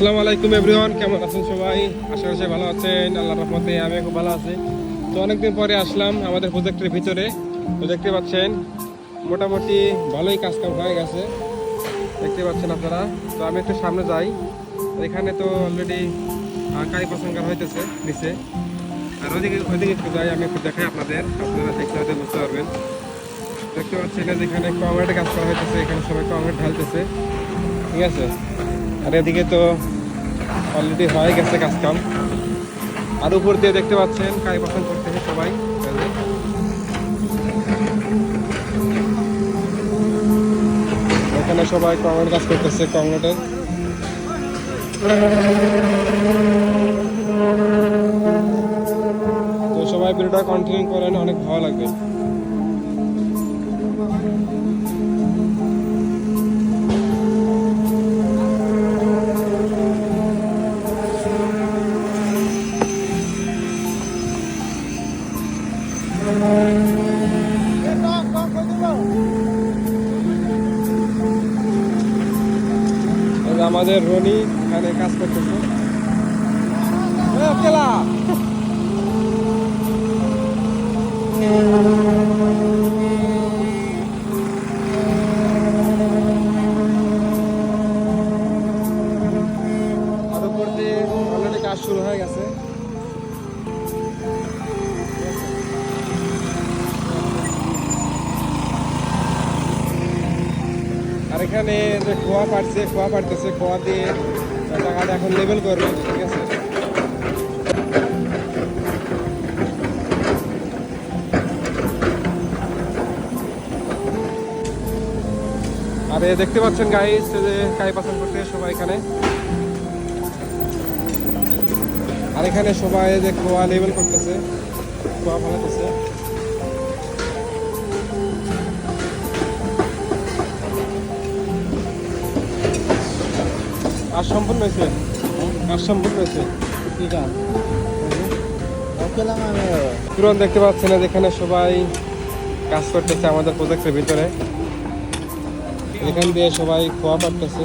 আসসালামু আলাইকুম এভরিওয়ান, কেমন আছেন সবাই? আশা করি ভালো আছেন আল্লাহ রহমতে আমি খুব ভালো আছি। তো অনেকদিন পরে আসলাম আমাদের প্রজেক্টের ভিতরে। তো দেখতে পাচ্ছেন, মোটামুটি ভালোই কাজ কাম হয়ে গেছে। দেখতে পাচ্ছেন আপনারা। তো আমি একটু সামনে যাই। এখানে তো অলরেডি কাই প্রসঙ্গার হইতেছে নিচে। আর ওইদিকে ওইদিকে একটু যাই, আমি একটু দেখাই আপনাদের। আপনারা দেখতে হয়তো বুঝতে পারবেন। দেখতে পাচ্ছেন এই যে এখানে কংক্রিটের কাজ করা হইতেছে, এখানে সবাই কংক্রিট ঢালতেছে। ঠিক আছে? আর এদিকে তো অলরেডি হয়ে গেছে কাজ কাম। আর উপর দিয়ে দেখতে পাচ্ছেন, কাই পছন্দ করতেছে সবাই। এখানে সবাই কংক্রিট কাজ করতেছে কংক্রিটের তো সবাই ভিডিওটা কন্টিনিউ করেন, অনেক ভালো লাগবে। আমাদের রনি এখানে কাজ করতেছে। কাজ শুরু হয়ে গেছে। আর এখানে যে খোয়া পাড়ছে, খোয়া পাড়তেছে, খোয়া দিয়ে টাকাটা এখন লেবেল করবে, ঠিক আছে? আর দেখতে পাচ্ছেন গাইস যে কাই পাসন করতে সবাই এখানে। আর এখানে সবাই যে খোয়া লেবেল করতেছে, খোয়া ফেলাতেছে আর সম্পূর্ণ হয়েছে। আর সম্পূর্ণ হয়েছে। তুরন্ত দেখতে পাচ্ছেন যেখানে সবাই কাজ করতেছে আমাদের প্রজেক্টের ভিতরে। এখান দিয়ে সবাই খোয়া পারতেছে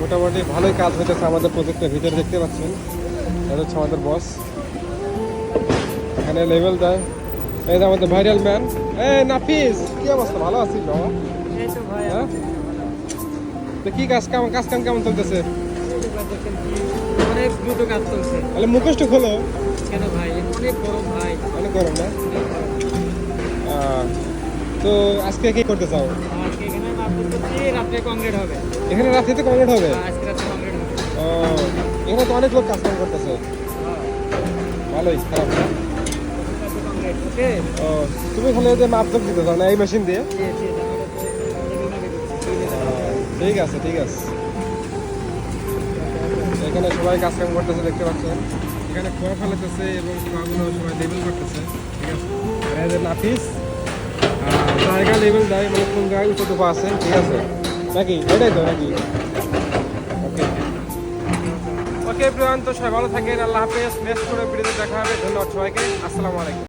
মোটামুটি ভালোই কাজ হইতেছে আমাদের প্রজেক্টের ভিতরে, দেখতে পাচ্ছেন। এটা হচ্ছে আমাদের বস এখানে লেভেল দেয়। এই যে আমাদের ভাইরাল ম্যান এ নাফিস কি অবস্থা? ভালো আছিস বাবা হ্যাঁ? তো কি কাজ কাম কাজ কাম কেমন চলতেছে? অনেক দ্রুত কাজ চলছে। তাহলে মুখোশটা খোলো। কেন ভাই? অনেক গরম ভাই। অনেক গরম না? তো আজকে কি করতে চাও? এখানে রাত্রিতে কমপ্লিট হবে। ও এখানে তো অনেক লোক কাজ কাম করতেছে। ভালোই খারাপ না? ও তুমি খালি যে মাপ যোগ দিতে চাও না এই মেশিন দিয়ে? ঠিক আছে ঠিক আছে। এখানে সবাই কাজ কাম করতেছে দেখতে পাচ্ছেন এখানে খোয়া ফেলাতেছে এবং খোয়াগুলো সবাই লেবেল করতেছে ঠিক আছে? আর নাফিস জায়গা লেবেল দেয় মানে কোন জায়গায় উঁচু টুপা আছে ঠিক আছে? নাকি? এটাই তো নাকি? ওকে ওকে প্রিয়ান তো সবাই ভালো থাকেন আল্লাহ হাফেজ নেক্সট করে ভিডিওতে দেখা হবে ধন্যবাদ সবাইকে আসসালামু আলাইকুম।